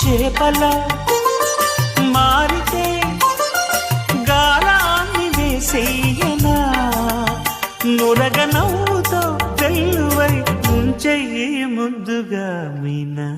చేపల మారితే గాలాన్ని వేసేయనా? నురగ నవ్వుతో తెల్లువై ఉంచెయ్యి ముందుగా మీనా?